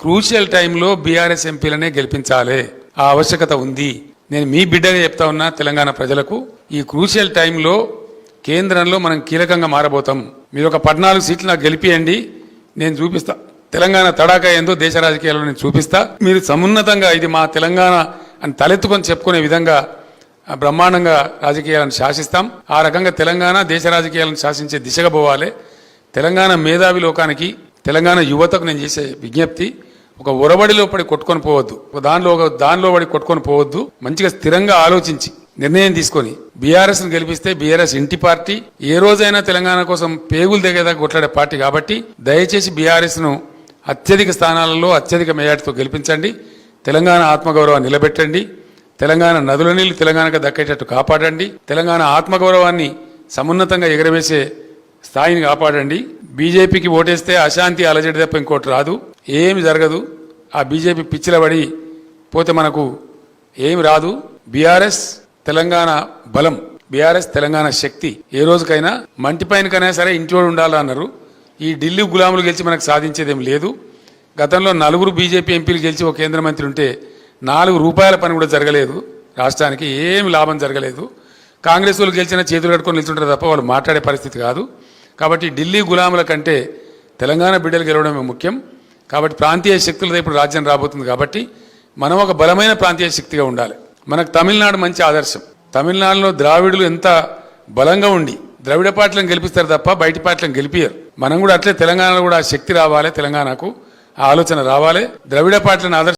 Crucial టైంలో BRS ఎంపీలనే గెలిపించాలి. ఆ ఆవశ్యకత ఉంది. నేను మీ బిడ్డగా చెప్తా ఉన్నా తెలంగాణ ప్రజలకు ఈ క్రూషియల్ టైంలో కేంద్రంలో మనం కీలకంగా మారబోతాం. మీరు ఒక పద్నాలుగు సీట్లు నాకు గెలిపియండి. నేను చూపిస్తా. తెలంగాణ తడాక ఏందో దేశ రాజకీయాల్లో నేను చూపిస్తా. మీరు సమున్నతంగా ఇది మా తెలంగాణ అని తలెత్తుకొని చెప్పుకునే విధంగా బ్రహ్మాండంగా రాజకీయాలను శాసిస్తాం. ఆ రకంగా తెలంగాణ దేశ రాజకీయాలను శాసించే దిశగా పోవాలి. తెలంగాణ మేధావి లోకానికి తెలంగాణ యువతకు నేను చేసే విజ్ఞప్తి. ఒక ఉరబడిలో పడి కొట్టుకొని పోవద్దు. ఒక దానిలో ఒక దానిలో పడి కొట్టుకొని పోవద్దు. మంచిగా స్థిరంగా ఆలోచించి నిర్ణయం తీసుకొని బీఆర్ఎస్ను గెలిపిస్తే బీఆర్ఎస్ ఇంటి పార్టీ ఏ రోజైనా తెలంగాణ కోసం పేగులు దిగేదాకా కొట్లాడే పార్టీ కాబట్టి దయచేసి బీఆర్ఎస్ను అత్యధిక స్థానాలలో అత్యధిక మెజార్టీతో గెలిపించండి. తెలంగాణ ఆత్మగౌరవాన్ని నిలబెట్టండి. తెలంగాణ నదుల నీళ్ళు తెలంగాణకు దక్కేటట్టు కాపాడండి. తెలంగాణ ఆత్మగౌరవాన్ని సమున్నతంగా ఎగరవేసే స్థాయిని కాపాడండి. బీజేపీకి ఓటేస్తే అశాంతి అలజడి తప్ప ఇంకోటి రాదు. ఏమి జరగదు. ఆ బీజేపీ పిచ్చిలబడి పోతే మనకు ఏమి రాదు. బీఆర్ఎస్ తెలంగాణ బలం. బీఆర్ఎస్ తెలంగాణ శక్తి. ఏ రోజుకైనా మంటి పైనకైనా సరే ఇంట్లో ఉండాలన్నారు ఈ ఢిల్లీ గులాములు గెలిచి మనకు సాధించేదేం లేదు. గతంలో నలుగురు బీజేపీ ఎంపీలు గెలిచి ఒక కేంద్ర మంత్రి ఉంటే నాలుగు రూపాయల పని కూడా జరగలేదు. రాష్ట్రానికి ఏమి లాభం జరగలేదు. కాంగ్రెస్ వాళ్ళు గెలిచిన చేతులు కట్టుకొని నిల్చుంటారు తప్ప వాళ్ళు మాట్లాడే పరిస్థితి కాదు. కాబట్టి ఢిల్లీ గులాముల కంటే తెలంగాణ బిడ్డలు గెలవడమే ముఖ్యం. కాబట్టి ప్రాంతీయ శక్తులతో ఇప్పుడు రాజ్యం రాబోతుంది కాబట్టి మనం ఒక బలమైన ప్రాంతీయ శక్తిగా ఉండాలి. మనకు తమిళనాడు మంచి ఆదర్శం. తమిళనాడులో ద్రావిడులు ఎంత బలంగా ఉండి ద్రవిడ పార్టీలను గెలిపిస్తారు తప్ప బయట పార్టీలను గెలిపియరు మనం కూడా అట్లే తెలంగాణలో కూడా ఆ శక్తి రావాలి తెలంగాణకు ఆ ఆలోచన రావాలి. ద్రవిడ పార్టీలను ఆదర్శ